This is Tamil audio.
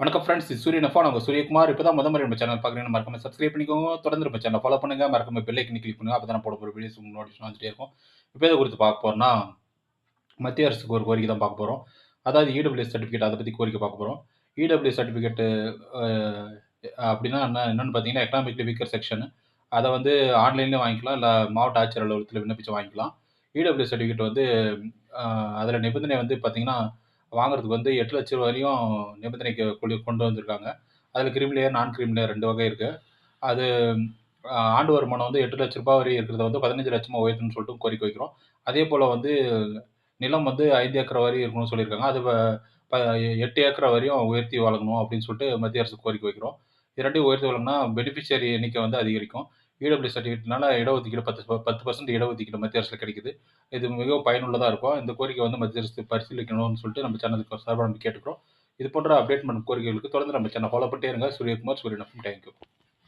வணக்கம் ஃப்ரெண்ட்ஸ் இது சூரியன் எஃபா நாங்கள் சூரியகுமார் இப்போ தான் முத நம்ம சேனல் பார்க்குறீங்க மறக்காம சப்ஸ்கிரைப் பண்ணிக்கோங்க. தொடர்ந்து நம்ம சேனல் ஃபாலோ பண்ணுங்கள் மறக்காம பெல் கிளிக் பண்ணுங்கள் அப்போ தான் போட போகிற வீடியோஸ் நோட்டிஃபிகேஷன் வந்துட்டே இருக்கும். இப்போ இதை குறித்து பார்க்க போகிறோம்னா மத்திய அரசுக்கு ஒரு கோரிக்கை தான் பார்க்க போகிறோம் அதாவது இடபிள்யூஎஸ் சர்டிஃபிகேட் அதை பற்றி கோரிக்கை பார்க்க போகிறோம் இடபிள்யூ சர்டிஃபிகேட்டு அப்படின்னா என்ன என்னென்னு பார்த்தீங்கன்னா எக்கனாமிக் வீக்கர் செக்ஷன் அதை வந்து ஆன்லைன்லேயும் வாங்கிக்கலாம். இல்லை மாவட்ட ஆட்சியர் அலுவலகத்தில் விண்ணப்பிச்சு வாங்கிக்கலாம். இடபிள்யூ சர்டிஃபிகேட் வந்து அதில் நிபந்தனை வந்து பார்த்தீங்கன்னா வாங்குறதுக்கு வந்து எட்டு லட்சம் வரையும் நிபந்தனைக்கு கொண்டு கொண்டு வந்திருக்காங்க. அதில் கிரீம் லேயர் நான் கிரீம் லேயர் ரெண்டு வகை இருக்குது அது ஆண்டு வருமானம் வந்து எட்டு லட்ச ரூபாய் வரை இருக்கிறத வந்து பதினஞ்சு லட்சமாக உயர்த்தணும்னு சொல்லிட்டு கோரிக்கை வைக்கிறோம். அதே போல் வந்து நிலம் வந்து ஐந்து ஏக்கர் வரையும் இருக்கணும்னு சொல்லியிருக்காங்க. அது ப- எட்டு ஏக்கர் வரையும் உயர்த்தி வழங்கணும் அப்படின்னு சொல்லிட்டு மத்திய அரசு கோரிக்கை வைக்கிறோம். இரண்டையும் உயர்த்தி வழங்கினா பெனிஃபிஷியரி எண்ணிக்கை வந்து அதிகரிக்கும். இடபிள்யூ சர்டிஃபிகேட்னால இடஒதுக்கீடு பத்து பத்து பர்சன்ட் இடஒதுக்கீடு மத்திய அரசில் கிடைக்குது. இது மிகவும் பயனுள்ளதாக இருக்கும். இந்த கோரிக்கை வந்து மத்திய அரசு பரிசீலிக்கணும்னு சொல்லிட்டு நம்ம சேனலுக்கு சார்பாக நம்ம கேட்டுக்கிறோம். இது போன்ற அப்டேட் பண்ணும் கோரிக்கைகளுக்கு தொடர்ந்து நம்ம சேனல் ஃபாலோ பண்ணிட்டே இருங்க. சூரியகுமார் சூரியன் தேங்க்யூ